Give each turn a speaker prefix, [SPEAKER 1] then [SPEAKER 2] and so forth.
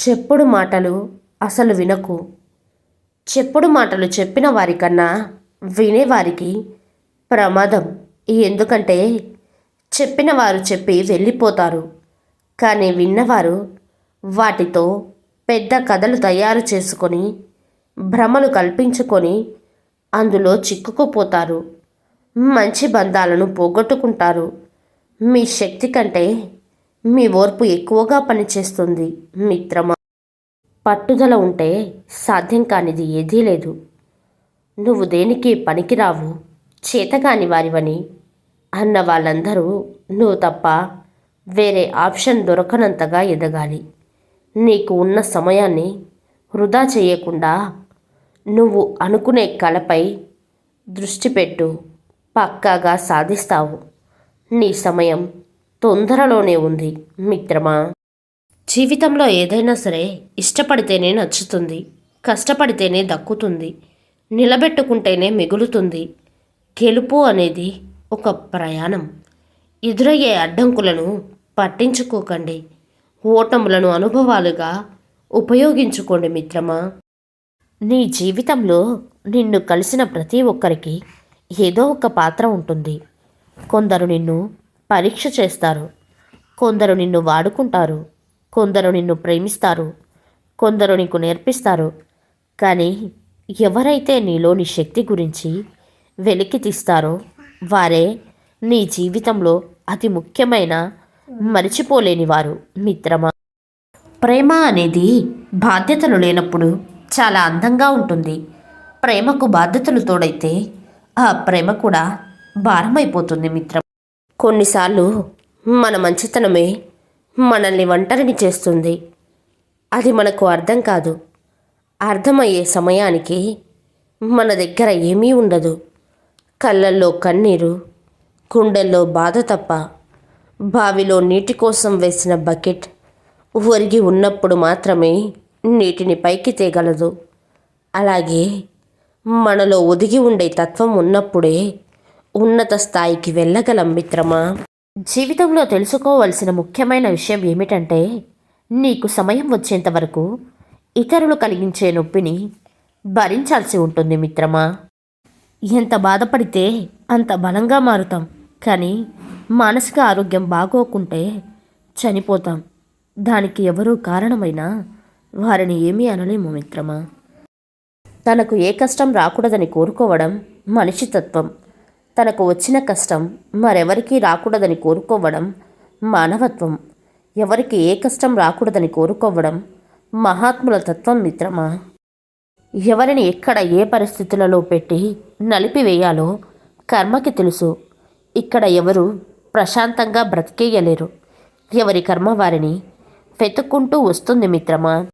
[SPEAKER 1] చెప్పుడు మాటలు అసలు వినకు. చెప్పుడు మాటలు చెప్పిన వారికన్నా వినేవారికి ప్రమాదం. ఎందుకంటే చెప్పిన వారు చెప్పి వెళ్ళిపోతారు. కానీ విన్నవారు వాటితో పెద్ద కథలు తయారు చేసుకొని భ్రమలు కల్పించుకొని అందులో చిక్కుకుపోతారు. మంచి బంధాలను పోగొట్టుకుంటారు. మీ శక్తి కంటే మీ ఓర్పు ఎక్కువగా పనిచేస్తుంది మిత్రమా? పట్టుదల ఉంటే సాధ్యం కానిది ఏదీ లేదు. నువ్వు దేనికి పనికిరావు? చేతకాని వారివని. అన్న వాళ్ళందరూ నువ్వు తప్ప వేరే ఆప్షన్ దొరకనంతగా ఎదగాలి. నీకు ఉన్న సమయాన్ని వృధా చేయకుండా నువ్వు అనుకునే కళపై దృష్టి పెట్టు పక్కాగా సాధిస్తావు. నీ సమయం తొందరలోనే ఉంది మిత్రమా? జీవితంలో ఏదైనా సరే ఇష్టపడితేనే నచ్చుతుంది కష్టపడితేనే దక్కుతుంది నిలబెట్టుకుంటేనే మిగులుతుంది. గెలుపు అనేది ఒక ప్రయాణం. ఎదురయ్యే అడ్డంకులను పట్టించుకోకండి. ఓటములను అనుభవాలుగా ఉపయోగించుకోండి మిత్రమా. నీ జీవితంలో నిన్ను కలిసిన ప్రతి ఒక్కరికి ఏదో ఒక పాత్ర ఉంటుంది. కొందరు నిన్ను పరీక్ష చేస్తారు. కొందరు నిన్ను వాడుకుంటారు. కొందరు నిన్ను ప్రేమిస్తారు. కొందరు నీకు నేర్పిస్తారు. కానీ ఎవరైతే నీలోని శక్తి గురించి వెలికి తీస్తారో వారే నీ జీవితంలో అతి ముఖ్యమైన మరిచిపోలేని వారు మిత్రమా? ప్రేమ అనేది బాధ్యతలు లేనప్పుడు చాలా అందంగా ఉంటుంది. ప్రేమకు బాధ్యతలు తోడైతే ఆ ప్రేమ కూడా భారమైపోతుంది మిత్రం కొన్నిసార్లు మన మంచితనమే మనల్ని ఒంటరిని చేస్తుంది. అది మనకు అర్థం కాదు. అర్థమయ్యే సమయానికి మన దగ్గర ఏమీ ఉండదు. కళ్ళల్లో కన్నీరు గుండెల్లో బాధ తప్ప బావిలో నీటి కోసం వేసిన బకెట్ ఒరిగి ఉన్నప్పుడు మాత్రమే నీటిని పైకి తేగలదు. అలాగే మనలో ఒదిగి ఉండే తత్వం ఉన్నప్పుడే ఉన్నత స్థాయికి వెళ్ళగలం మిత్రమా? జీవితంలో తెలుసుకోవలసిన ముఖ్యమైన విషయం ఏమిటంటే నీకు సమయం వచ్చేంత వరకు ఇతరులు కలిగించే నొప్పిని భరించాల్సి ఉంటుంది మిత్రమా. ఎంత బాధపడితే అంత బలంగా మారుతాం కానీ మానసిక ఆరోగ్యం బాగోకుంటే చనిపోతాం. దానికి ఎవరూ కారణమైనా వారిని ఏమీ అనలేము మిత్రమా. తనకు ఏ కష్టం రాకూడదని కోరుకోవడం మనిషి తత్వం. తనకు వచ్చిన కష్టం మరెవరికీ రాకూడదని కోరుకోవడం మానవత్వం. ఎవరికి ఏ కష్టం రాకూడదని కోరుకోవడం మహాత్ముల తత్వం మిత్రమా? ఎవరిని ఎక్కడ ఏ పరిస్థితులలో పెట్టి నలిపివేయాలో కర్మకి తెలుసు. ఇక్కడ ఎవరు ప్రశాంతంగా బ్రతికేయలేరు. ఎవరి కర్మ వారిని వెతుక్కుంటూ వస్తుంది మిత్రమా?